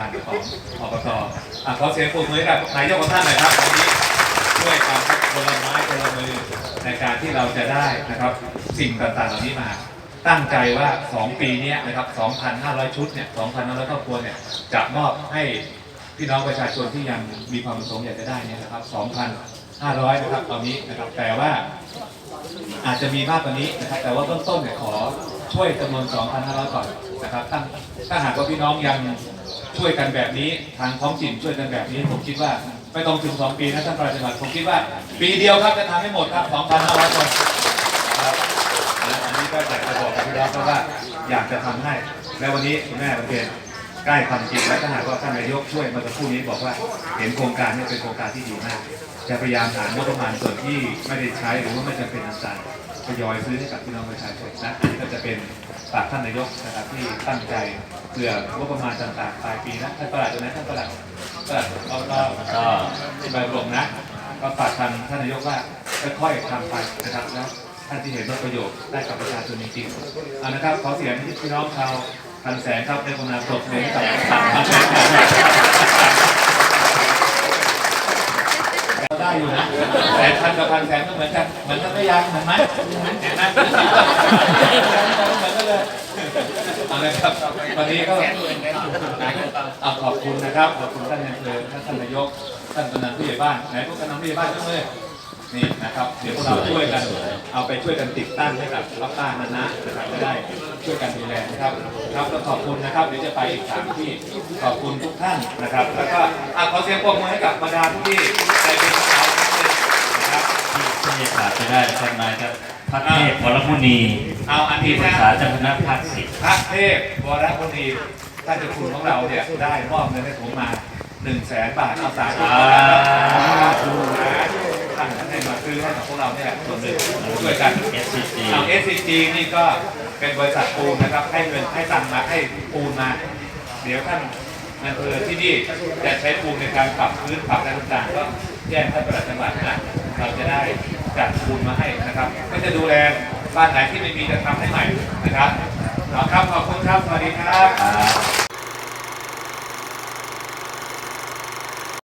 ของอบตอะขอเสียงปรบมือกับนายกของท่านหน่อยครับวันนี้ช่วยกันคนละไม้คนละมือในการที่เราจะได้นะครับสิ่งต่างๆเหล่านี้มา ตั้งใจว่า 2 ปีเนี้ยนะครับ 2,500 ชุดเนี่ย 2,500ครอบครัวเนี่ยจะมอบให้พี่น้องประชาชนที่ยังมีความประสงค์อยากจะได้เนี่ยนะครับ 2,500 นะครับตอนนี้นะครับแต่ว่าอาจจะมีมากกว่านี้นะครับ แต่ว่าเบื้องต้นเนี่ยขอช่วยจำนวน 2,500 ก่อนนะครับถ้าถ้าหากว่าพี่น้องยัง ช่วยกันแบบนี้ทางท้องถิ่นช่วยกันแบบนี้ ผมคิดว่าไม่ต้องถึง2ปีนะท่านประหลัดจังหวัดผมคิดว่า ปีเดียวครับจะทำให้หมดครับ2,500คนนะครับและอันนี้ก็อยากจะบอกกับพี่น้องว่าอยากจะทำให้ และวันนี้คุณแม่ประเทศใกล้ความจริงและถ้าหากว่าท่านนายกช่วยมาสักครู่นี้บอกว่าเห็นโครงการนี้เป็นโครงการที่ดีมากจะพยายามหางบประมาณส่วนที่ไม่ได้ใช้หรือว่าไม่จำเป็นต่างๆทยอยซื้อให้กับพี่น้องประชาชนนะอันนี้ก็จะเป็น ฝากท่านนายกนะครับที่ตั้งใจเผื่องบประมาณต่างๆปลายปีนะท่านประหลัดด้วยนะท่านประหลัดประหลัดเราก็ที่ใบรวมนะก็ฝากทางท่านนายกว่าค่อยๆทำไปนะครับแล้วท่านที่เห็นว่าประโยชน์ได้กับประชาชนจริงๆเอานะครับขอเสียงพี่น้องชาวพันแสนครับในคนนามปรบมือให้กับพันแสนได้อยู่นะแต่พันกับพันแสนก็เหมือนกันเหมือนกันไม่ยังเหมือนไหมเห็นไหมเหมือนกัน เลยเอาเลยครับวันนี้ก็เอาขอบคุณนะครับขอบคุณท่านนายอำเภอท่านท่านนายกท่านกำนันผู้ใหญ่บ้านไหนพวกกำนันผู้ใหญ่บ้านยกมือนี่นะครับเดี๋ยวพวกเราช่วยกันเอาไปช่วยกันติดตั้งให้กับป้าป้านันนะนะครับจะได้ช่วยกันดูแลนะครับครับแล้วขอบคุณนะครับเดี๋ยวจะไปอีกสามที่ขอบคุณทุกท่านนะครับ แล้วก็อะขอเสียงปรบมือให้กับบรรดาผู้ที่ใจบุญของเราทุกท่านนะครับที่ขาดไปได้ท่านนายครับพระเทพวรมุนี เอาอันที่นี้ปรึกนะษาเจ้าคณะภาคสิบพระเทพวรบุรีท่านเจ้าคุณของเราเนี่ยได้มอบเงินให้ผมมา1นึ่งแสนบาทเอาสาธุนะครับท่านให้มาซื้อให้กับพวกเราเนี่ยส่วนหนึ่งช่วยกัน เอสซีจีเอา SCG นี่ก็เป็นบริษัทปูนนะครับ ให้เงินให้ตังค์มาให้ปูนมา เดี๋ยวท่านนายอำเภอที่นี่จะใช้ปูนในการปรับพื้นปรับอะไรต่างๆ ก็แจ้งท่านประหลัดจังหวัดนะเราจะได้จัดปูนมาให้นะครับ ก็จะดูแล บ้านไหนที่ไม่มีจะทำให้ใหม่นะครับเอาครับขอบคุณครับสวัสดีครับ